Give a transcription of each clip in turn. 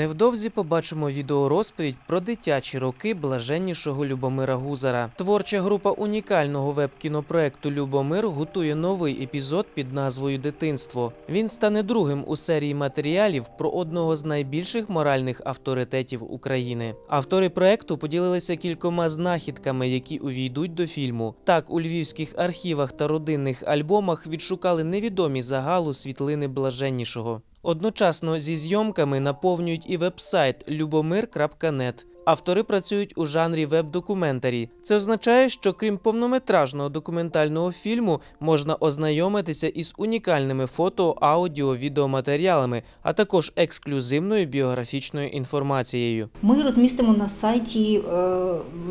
Невдовзі побачимо відеорозповідь про дитячі роки блаженнішого Любомира Гузара. Творча група унікального веб-кінопроекту Любомир готує новий епізод під назвою Дитинство. Він стане другим у серії матеріалів про одного з найбільших моральних авторитетів України. Автори проекту поділилися кількома знахідками, які увійдуть до фільму. Так, у львівських архівах та родинних альбомах відшукали невідомі загалу світлини блаженнішого. Одночасно зі зйомками наповнюють і веб-сайт любомир.нет. Автори працюють у жанрі веб-документарі. Це означає, що крім повнометражного документального фільму можна ознайомитися із унікальними фото, аудіо, відеоматеріалами, а також ексклюзивною біографічною інформацією. Ми розмістимо на сайті е,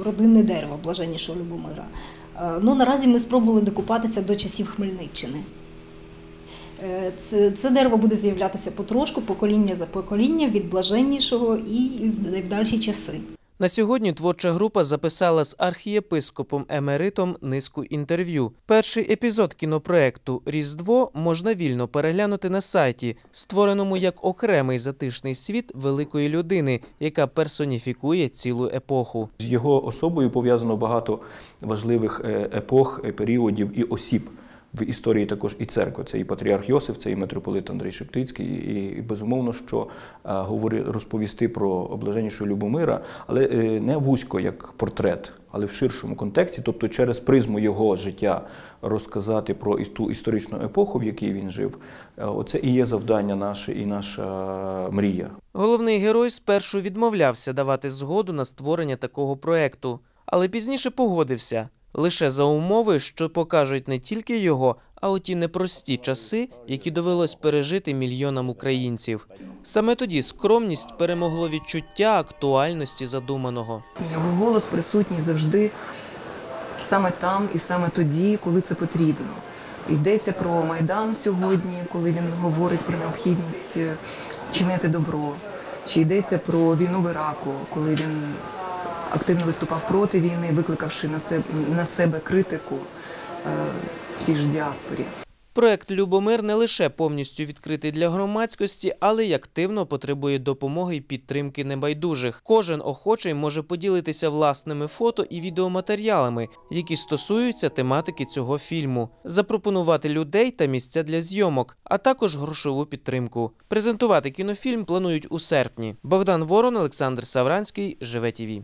родинне дерево блаженнішого Любомира. Е, Ну, наразі ми спробували докупатися до часів Хмельниччини. Е, Це, це дерево буде з'являтися потрошку, покоління за покоління, від блаженнішого і в, в дальші часи. На сьогодні творча група записала з архієпископом Емеритом низку інтерв'ю. Перший епізод кінопроекту Різдво можна вільно переглянути на сайті, створеному як окремий затишний світ великої людини, яка персоніфікує цілу епоху. З його особою пов'язано багато важливих е, епох, е, періодів і осіб. В історії також і церкви. Це і патріарх Йосиф, це і митрополит Андрій Шептицький, і, і безумовно, що е, говори, розповісти про облаженнішого Любомира, але е, не вузько як портрет, але в ширшому контексті, тобто через призму його життя розказати про ту історичну епоху, в якій він жив. Е, Оце і є завдання наше, і наша мрія. Головний герой спершу відмовлявся давати згоду на створення такого проекту, але пізніше погодився лише за умови, що покажуть не тільки його, а оті непрості часи, які довелось пережити мільйонам українців. Саме тоді скромність перемогло відчуття актуальності задуманого. Його голос присутній завжди саме там і саме тоді, коли це потрібно. Йдеться про Майдан сьогодні, коли він говорить про необхідність е, чинити добро. Чи йдеться про війну в Іраку, коли він активно виступав проти війни, викликавши на це на себе критику е, в тій ж діаспорі. Проект Любомир не лише повністю відкритий для громадськості, але й активно потребує допомоги й підтримки небайдужих. Кожен охочий може поділитися власними фото і відеоматеріалами, які стосуються тематики цього фільму, запропонувати людей та місця для зйомок, а також грошову підтримку. Презентувати кінофільм планують у серпні. Богдан Ворон, Олександр Савранський, Живе ТІВІ.